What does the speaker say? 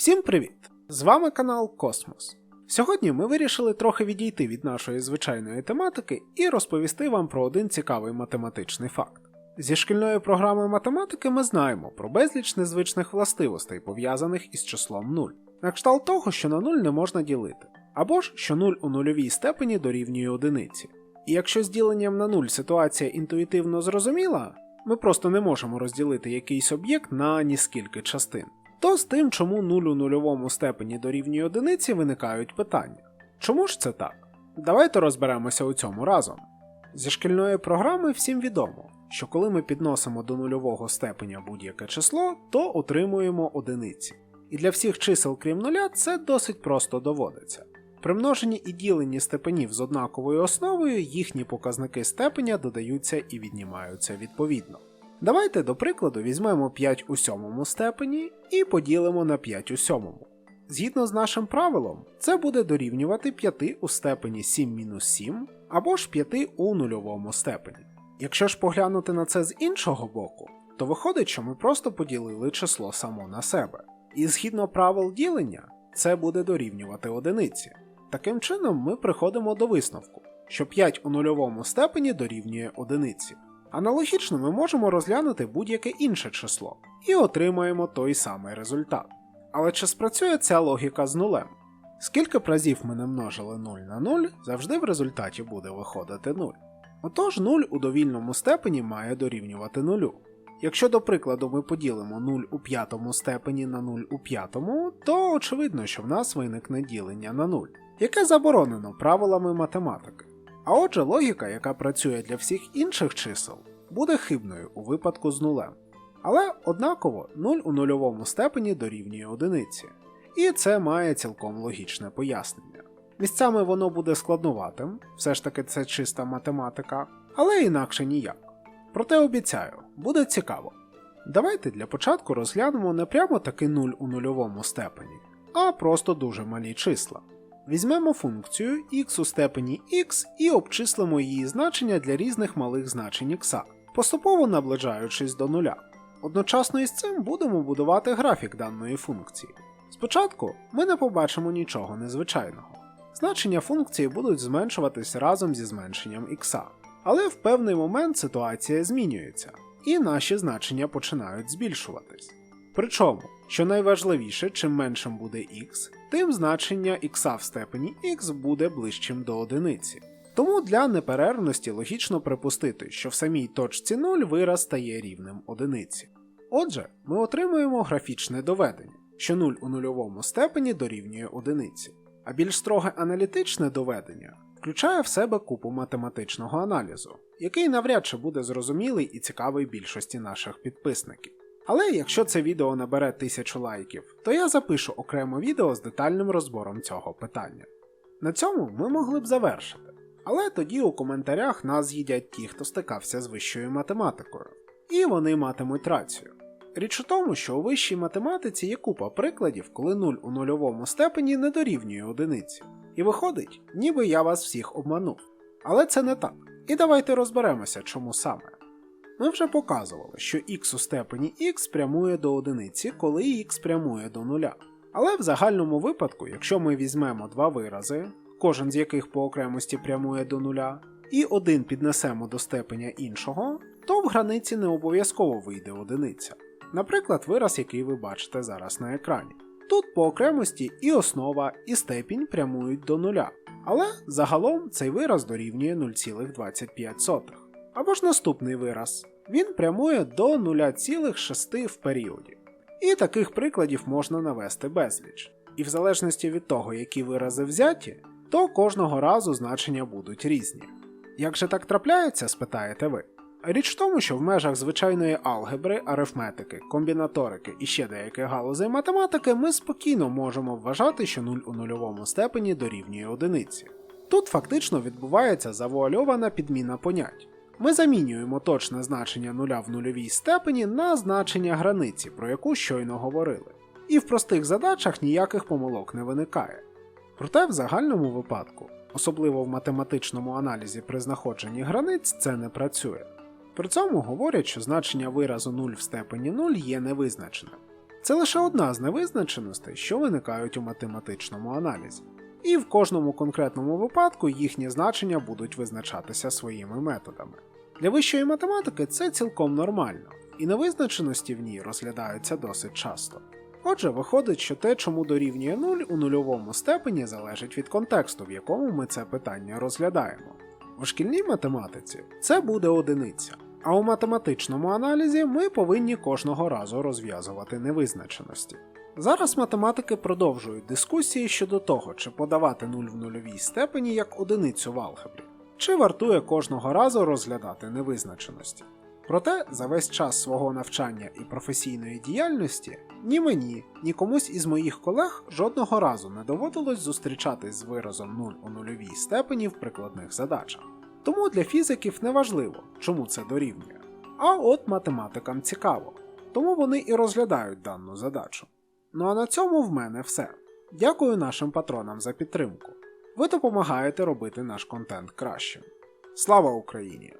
Всім привіт! З вами канал Космос. Сьогодні ми вирішили трохи відійти від нашої звичайної тематики і розповісти вам про один цікавий математичний факт. Зі шкільної програми математики ми знаємо про безліч незвичних властивостей, пов'язаних із числом 0, на кшталт того, що на 0 не можна ділити, або ж що 0 у нульовій степені дорівнює одиниці. І якщо з діленням на 0 ситуація інтуїтивно зрозуміла, ми просто не можемо розділити якийсь об'єкт на ніскільки частин. То з тим, чому 0 у нульовому степені дорівнює одиниці, виникають питання. Чому ж це так? Давайте розберемося у цьому разом. Зі шкільної програми всім відомо, що коли ми підносимо до нульового степеня будь-яке число, то отримуємо одиниці. І для всіх чисел крім нуля це досить просто доводиться. При множенні і діленні степенів з однаковою основою їхні показники степеня додаються і віднімаються відповідно. Давайте, до прикладу, візьмемо 5 у сьомому степені і поділимо на 5 у сьомому. Згідно з нашим правилом, це буде дорівнювати 5 у степені 7 мінус 7 або ж 5 у нульовому степені. Якщо ж поглянути на це з іншого боку, то виходить, що ми просто поділили число само на себе. І згідно правил ділення, це буде дорівнювати одиниці. Таким чином, ми приходимо до висновку, що 5 у нульовому степені дорівнює одиниці. Аналогічно ми можемо розглянути будь-яке інше число і отримаємо той самий результат. Але чи спрацює ця логіка з нулем? Скільки б разів ми не множили 0 на 0, завжди в результаті буде виходити 0. Отож 0 у довільному степені має дорівнювати 0. Якщо, до прикладу, ми поділимо 0 у п'ятому степені на 0 у п'ятому, то очевидно, що в нас виникне ділення на 0, яке заборонено правилами математики. А отже, логіка, яка працює для всіх інших чисел, буде хибною у випадку з нулем. Але однаково 0 у нульовому степені дорівнює одиниці, і це має цілком логічне пояснення. Місцями воно буде складнуватим, все ж таки це чиста математика, але інакше ніяк. Проте обіцяю, буде цікаво. Давайте для початку розглянемо не прямо таки 0 у нульовому степені, а просто дуже малі числа. Візьмемо функцію x у степені x і обчислимо її значення для різних малих значень x, поступово наближаючись до нуля. Одночасно із цим будемо будувати графік даної функції. Спочатку ми не побачимо нічого незвичайного. Значення функції будуть зменшуватись разом зі зменшенням x, але в певний момент ситуація змінюється, і наші значення починають збільшуватись. Причому, що найважливіше, чим меншим буде x, тим значення x в степені x буде ближчим до одиниці. Тому для неперервності логічно припустити, що в самій точці 0 вираз стає рівнем одиниці. Отже, ми отримуємо графічне доведення, що 0 у нульовому степені дорівнює одиниці, а більш строге аналітичне доведення включає в себе купу математичного аналізу, який навряд чи буде зрозумілий і цікавий більшості наших підписників. Але якщо це відео набере 1000 лайків, то я запишу окреме відео з детальним розбором цього питання. На цьому ми могли б завершити, але тоді у коментарях нас з'їдять ті, хто стикався з вищою математикою, і вони матимуть рацію. Річ у тому, що у вищій математиці є купа прикладів, коли 0 у нульовому степені не дорівнює одиниці. І виходить, ніби я вас всіх обманув. Але це не так. І давайте розберемося, чому саме. Ми вже показували, що x у степені x прямує до одиниці, коли x прямує до нуля. Але в загальному випадку, якщо ми візьмемо два вирази, кожен з яких по окремості прямує до нуля, і один піднесемо до степеня іншого, то в границі не обов'язково вийде одиниця. Наприклад, вираз, який ви бачите зараз на екрані. Тут по окремості і основа, і степінь прямують до нуля, але загалом цей вираз дорівнює 0,25. Або ж наступний вираз. Він прямує до 0,6 в періоді. І таких прикладів можна навести безліч. І в залежності від того, які вирази взяті, то кожного разу значення будуть різні. Як же так трапляється, спитаєте ви? Річ в тому, що в межах звичайної алгебри, арифметики, комбінаторики і ще деяких галузей математики ми спокійно можемо вважати, що 0 у нульовому степені дорівнює одиниці. Тут фактично відбувається завуальована підміна понять. Ми замінюємо точне значення нуля в нульовій степені на значення границі, про яку щойно говорили. І в простих задачах ніяких помилок не виникає. Проте в загальному випадку, особливо в математичному аналізі при знаходженні границь, це не працює. При цьому говорять, що значення виразу 0 в степені 0 є невизначеним. Це лише одна з невизначеностей, що виникають у математичному аналізі. І в кожному конкретному випадку їхні значення будуть визначатися своїми методами. Для вищої математики це цілком нормально, і невизначеності в ній розглядаються досить часто. Отже, виходить, що те, чому дорівнює 0 у нульовому степені, залежить від контексту, в якому ми це питання розглядаємо. У шкільній математиці це буде одиниця, а у математичному аналізі ми повинні кожного разу розв'язувати невизначеності. Зараз математики продовжують дискусії щодо того, чи подавати 0 в нульовій степені як одиницю в алгебрі, чи вартує кожного разу розглядати невизначеності. Проте за весь час свого навчання і професійної діяльності ні мені, ні комусь із моїх колег жодного разу не доводилось зустрічатись з виразом 0 у нульовій степені в прикладних задачах. Тому для фізиків не важливо, чому це дорівнює. А от математикам цікаво, тому вони і розглядають дану задачу. Ну а на цьому в мене все. Дякую нашим патронам за підтримку. Ви допомагаєте робити наш контент кращим. Слава Україні!